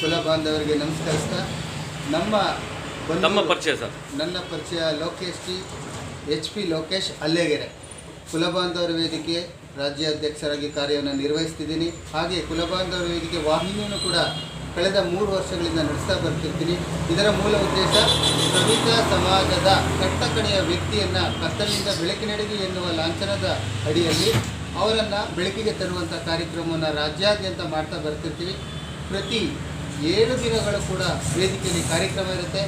ಕುಲ ಬಾಂಧವರಿಗೆ ನಮಸ್ಕರಿಸ್ತಾ ನಮ್ಮ ನಮ್ಮ ಪರಿಚಯ ಸರ್. ನನ್ನ ಪರಿಚಯ Lokesh G H P Lokesh Allegere. ಕುಲಬಾಂಧವರ ವೇದಿಕೆ ರಾಜ್ಯಾಧ್ಯಕ್ಷರಾಗಿ ಕಾರ್ಯವನ್ನು ನಿರ್ವಹಿಸ್ತಿದ್ದೀನಿ. ಹಾಗೆ ಕುಲಬಾಂಧವರ ವೇದಿಕೆ ವಾಹಿನಿಯನ್ನು ಕೂಡ ಕಳೆದ ಮೂರು ವರ್ಷಗಳಿಂದ ನಡೆಸ್ತಾ ಬರ್ತಿರ್ತೀನಿ. ಇದರ ಮೂಲ ಉದ್ದೇಶ ಸವಿತಾ ಸಮಾಜದ ಕಟ್ಟಕಡೆಯ ವ್ಯಕ್ತಿಯನ್ನು ಕತ್ತಲಿಂದ ಬೆಳಕಿನಡೆಗೆ ಎನ್ನುವ ಲಾಂಛನದ ಅಡಿಯಲ್ಲಿ ಅವರನ್ನು ಬೆಳಕಿಗೆ ತರುವಂಥ ಕಾರ್ಯಕ್ರಮವನ್ನು ರಾಜ್ಯಾದ್ಯಂತ ಮಾಡ್ತಾ ಬರ್ತಿರ್ತೀವಿ. ಪ್ರತಿ ಏಳು ದಿನಗಳು ಕೂಡ ವೇದಿಕೆಯಲ್ಲಿ ಕಾರ್ಯಕ್ರಮ ಇರುತ್ತೆ.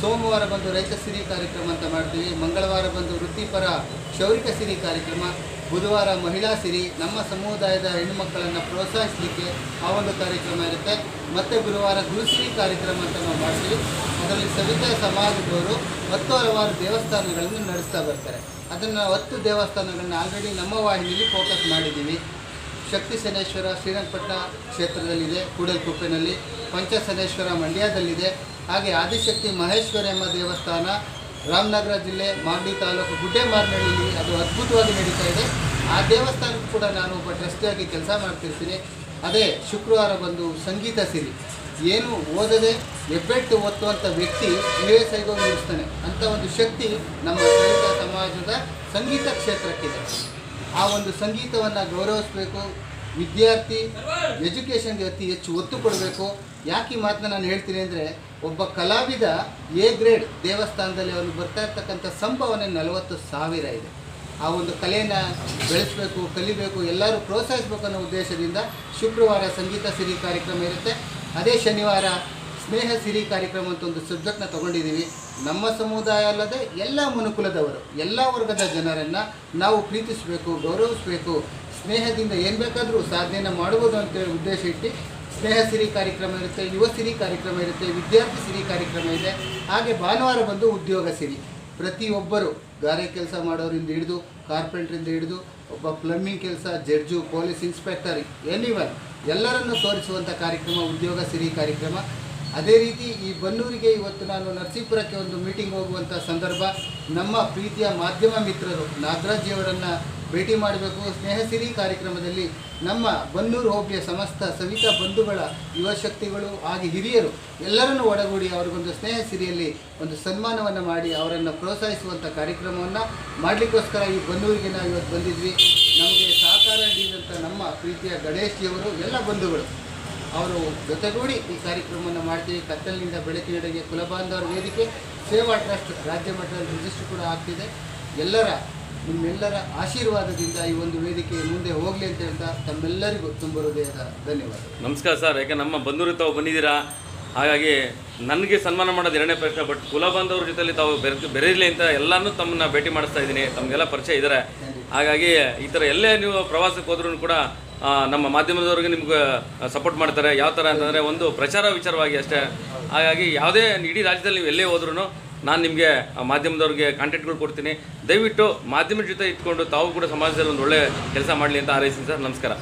ಸೋಮವಾರ ಬಂದು ರೈತ ಸಿರಿ ಕಾರ್ಯಕ್ರಮ ಅಂತ ಮಾಡ್ತೀವಿ. ಮಂಗಳವಾರ ಬಂದು ವೃತ್ತಿಪರ ಕ್ಷೌರಿಕ ಸಿರಿ ಕಾರ್ಯಕ್ರಮ. ಬುಧವಾರ ಮಹಿಳಾ ಸಿರಿ. ನಮ್ಮ ಸಮುದಾಯದ ಹೆಣ್ಣುಮಕ್ಕಳನ್ನು ಪ್ರೋತ್ಸಾಹಿಸಲಿಕ್ಕೆ ಆ ಒಂದು ಕಾರ್ಯಕ್ರಮ ಇರುತ್ತೆ. ಮತ್ತು ಗುರುವಾರ ಗುರುಸಿರಿ ಕಾರ್ಯಕ್ರಮ ಅಂತ ನಾವು ಮಾಡ್ತೀವಿ. ಅದರಲ್ಲಿ ಸವಿತಾ ಸಮಾಜದವರು ಹತ್ತು ಹಲವಾರು ದೇವಸ್ಥಾನಗಳನ್ನು ನಡೆಸ್ತಾ ಬರ್ತಾರೆ. ಅದನ್ನು ಹತ್ತು ದೇವಸ್ಥಾನಗಳನ್ನ ಆಲ್ರೆಡಿ ನಮ್ಮ ವಾಹಿನಿಯಲ್ಲಿ ಫೋಕಸ್ ಮಾಡಿದ್ದೀವಿ. ಶಕ್ತಿ ಶನೇಶ್ವರ ಶ್ರೀರಂಗಪಟ್ಟಣ ಕ್ಷೇತ್ರದಲ್ಲಿದೆ, ಕೂಡಲ್ಕುಪ್ಪೆನಲ್ಲಿ ಪಂಚಸನೇಶ್ವರ ಮಂಡ್ಯದಲ್ಲಿದೆ. ಹಾಗೆ ಆದಿಶಕ್ತಿ ಮಹೇಶ್ವರ ಎಂಬ ದೇವಸ್ಥಾನ ರಾಮನಗರ ಜಿಲ್ಲೆ ಮಾಂಡಿ ತಾಲೂಕು ಗುಡ್ಡೆಮಾರ್ನಳ್ಳಿ ಅದು ಅದ್ಭುತವಾಗಿ ನಡೀತಾ ಇದೆ. ಆ ದೇವಸ್ಥಾನಕ್ಕೂ ಕೂಡ ನಾನು ಒಬ್ಬ ಟ್ರಸ್ಟಿಯಾಗಿ ಕೆಲಸ ಮಾಡ್ತಿರ್ತೀನಿ. ಅದೇ ಶುಕ್ರವಾರ ಬಂದು ಸಂಗೀತ ಸಿರಿ. ಏನು ಓದದೆ ಹೆಬ್ಬೆಟ್ಟು ಒತ್ತುವಂಥ ವ್ಯಕ್ತಿ ಯು ಸೈಗೋ ಐಗೂ ನಿಲ್ಲಿಸ್ತಾನೆ ಅಂಥ ಒಂದು ಶಕ್ತಿ ನಮ್ಮ ಸಂಗೀತ ಸಮಾಜದ ಸಂಗೀತ ಕ್ಷೇತ್ರಕ್ಕಿದೆ. ಆ ಒಂದು ಸಂಗೀತವನ್ನು ಗೌರವಿಸಬೇಕು. ವಿದ್ಯಾರ್ಥಿ ಎಜುಕೇಷನ್ಗೆ ಅತಿ ಹೆಚ್ಚು ಒತ್ತು ಕೊಡಬೇಕು. ಯಾಕೆ ಈ ಮಾತನ್ನ ನಾನು ಹೇಳ್ತೀನಿ ಅಂದರೆ, ಒಬ್ಬ ಕಲಾವಿದ ಎ ಗ್ರೇಡ್ ದೇವಸ್ಥಾನದಲ್ಲಿ ಅವನು ಬರ್ತಾ ಇರ್ತಕ್ಕಂಥ ಸಂಭಾವನೆ ನಲವತ್ತು ಸಾವಿರ ಇದೆ. ಆ ಒಂದು ಕಲೆಯನ್ನು ಬೆಳೆಸಬೇಕು, ಕಲಿಬೇಕು, ಎಲ್ಲರೂ ಪ್ರೋತ್ಸಾಹಿಸಬೇಕು ಅನ್ನೋ ಉದ್ದೇಶದಿಂದ ಶುಕ್ರವಾರ ಸಂಗೀತ ಸಿರಿ ಕಾರ್ಯಕ್ರಮ ಇರುತ್ತೆ. ಅದೇ ಶನಿವಾರ ಸ್ನೇಹ ಸಿರಿ ಕಾರ್ಯಕ್ರಮ ಅಂತ ಒಂದು ಸಬ್ಜೆಕ್ಟ್ನ ತಗೊಂಡಿದ್ದೀವಿ ನಮ್ಮ ಸಮುದಾಯ ಅಲ್ಲದೆ ಎಲ್ಲ ಮನುಕುಲದವರು, ಎಲ್ಲ ವರ್ಗದ ಜನರನ್ನು ನಾವು ಪ್ರೀತಿಸಬೇಕು, ಗೌರವಿಸಬೇಕು. ಸ್ನೇಹದಿಂದ ಏನು ಬೇಕಾದರೂ ಸಾಧನೆಯನ್ನು ಮಾಡ್ಬೋದು ಅಂತೇಳಿ ಉದ್ದೇಶ ಇಟ್ಟು ಸ್ನೇಹ ಸಿರಿ ಕಾರ್ಯಕ್ರಮ ಇರುತ್ತೆ, ಯುವ ಸಿರಿ ಕಾರ್ಯಕ್ರಮ ಇರುತ್ತೆ, ವಿದ್ಯಾರ್ಥಿ ಸಿರಿ ಕಾರ್ಯಕ್ರಮ ಇದೆ. ಹಾಗೆ ಭಾನುವಾರ ಬಂದು ಉದ್ಯೋಗ ಸಿರಿ. ಪ್ರತಿಯೊಬ್ಬರು ಗಾರೆ ಕೆಲಸ ಮಾಡೋರಿಂದ ಹಿಡಿದು, ಕಾರ್ಪೆಂಟ್ರಿಂದ ಹಿಡಿದು, ಒಬ್ಬ ಪ್ಲಂಬಿಂಗ್ ಕೆಲಸ, ಜಡ್ಜು, ಪೊಲೀಸ್ ಇನ್ಸ್ಪೆಕ್ಟರ್, ಎನಿವನ್ ಎಲ್ಲರನ್ನು ತೋರಿಸುವಂಥ ಕಾರ್ಯಕ್ರಮ, ಉದ್ಯೋಗ ಸಿರಿ ಕಾರ್ಯಕ್ರಮ. ಅದೇ ರೀತಿ ಈ ಬನ್ನೂರಿಗೆ ಇವತ್ತು ನಾನು ನರಸೀಪುರಕ್ಕೆ ಒಂದು ಮೀಟಿಂಗ್ ಹೋಗುವಂಥ ಸಂದರ್ಭ ನಮ್ಮ ಪ್ರೀತಿಯ ಮಾಧ್ಯಮ ಮಿತ್ರರು ನಾಗರಾಜಿಯವರನ್ನು ಭೇಟಿ ಮಾಡಬೇಕು. ಸ್ನೇಹ ಸಿರಿ ಕಾರ್ಯಕ್ರಮದಲ್ಲಿ ನಮ್ಮ ಬನ್ನೂರು ಹೋಬಳಿಯ ಸಮಸ್ತ ಸವಿತಾ ಬಂಧುಗಳ ಯುವಶಕ್ತಿಗಳು ಹಾಗೆ ಹಿರಿಯರು ಎಲ್ಲರನ್ನು ಒಡಗೂಡಿ ಅವ್ರಿಗೊಂದು ಸ್ನೇಹ ಸಿರಿಯಲ್ಲಿ ಒಂದು ಸನ್ಮಾನವನ್ನು ಮಾಡಿ ಅವರನ್ನು ಪ್ರೋತ್ಸಾಹಿಸುವಂಥ ಕಾರ್ಯಕ್ರಮವನ್ನು ಮಾಡಲಿಕ್ಕೋಸ್ಕರ ಈ ಬನ್ನೂರಿಗೆ ನಾವು ಇವತ್ತು ಬಂದಿದ್ವಿ. ನಮಗೆ ಸಹಕಾರ ನೀಡಿದಂಥ ನಮ್ಮ ಪ್ರೀತಿಯ ಗಣೇಶಿಯವರು ಎಲ್ಲ ಬಂಧುಗಳು. ಅವರು ಜೊತೆಗೂಡಿ ಈ ಕಾರ್ಯಕ್ರಮವನ್ನು ಮಾಡ್ತೀವಿ. ಕತ್ತಲಿನಿಂದ ಬೆಳಕಿನಡೆಗೆ ಕುಲಬಾಂಧವರ ವೇದಿಕೆ, ಸೇವಾ ಟ್ರಸ್ಟ್, ರಾಜ್ಯ ಮಟ್ಟದಲ್ಲಿ ರಿಜಿಸ್ಟರ್ ಕೂಡ ಆಗ್ತಿದೆ. ಎಲ್ಲರ, ನಿಮ್ಮೆಲ್ಲರ ಆಶೀರ್ವಾದದಿಂದ ಈ ಒಂದು ವೇದಿಕೆ ಮುಂದೆ ಹೋಗಲಿ ಅಂತ ಹೇಳ್ತಾ ತಮ್ಮೆಲ್ಲರಿಗೂ ತುಂಬ ಹೃದಯದ ಧನ್ಯವಾದ. ನಮಸ್ಕಾರ ಸರ್. ಯಾಕೆ ನಮ್ಮ ಬಂಧುರು ತಾವು ಬಂದಿದ್ದೀರಾ? ಹಾಗಾಗಿ ನನಗೆ ಸನ್ಮಾನ ಮಾಡೋದು ಎರಡನೇ ಪ್ರಶ್ನೆ ಬಟ್ ಕುಲ ಬಾಂಧವ್ರ ಜೊತೆಲಿ ತಾವು ಬೆರೆ ಬೆರೆಯಲಿ ಅಂತ ಎಲ್ಲನೂ ತಮ್ಮನ್ನ ಭೇಟಿ ಮಾಡಿಸ್ತಾ ಇದ್ದೀನಿ. ತಮಗೆಲ್ಲ ಪರಿಚಯ ಇದ್ದಾರೆ. ಹಾಗಾಗಿ ಈ ಥರ ಎಲ್ಲೇ ನೀವು ಪ್ರವಾಸಕ್ಕೆ ಹೋದ್ರೂ ಕೂಡ ನಮ್ಮ ಮಾಧ್ಯಮದವ್ರಿಗೆ ನಿಮ್ಗೆ ಸಪೋರ್ಟ್ ಮಾಡ್ತಾರೆ. ಯಾವ ಥರ ಅಂತಂದರೆ ಒಂದು ಪ್ರಚಾರ ವಿಚಾರವಾಗಿ ಅಷ್ಟೇ. ಹಾಗಾಗಿ ಯಾವುದೇ ಇಡೀ ರಾಜ್ಯದಲ್ಲಿ ನೀವು ಎಲ್ಲೇ ಹೋದ್ರೂ ನಾನು ನಿಮಗೆ ಮಾಧ್ಯಮದವ್ರಿಗೆ ಕಾಂಟ್ಯಾಕ್ಟ್ಗಳು ಕೊಡ್ತೀನಿ. ದಯವಿಟ್ಟು ಮಾಧ್ಯಮದ ಜೊತೆ ಇಟ್ಕೊಂಡು ತಾವು ಕೂಡ ಸಮಾಜದಲ್ಲಿ ಒಂದು ಒಳ್ಳೆಯ ಕೆಲಸ ಮಾಡಲಿ ಅಂತ ಹಾರೈಸ್ತೀನಿ ಸರ್. ನಮಸ್ಕಾರ.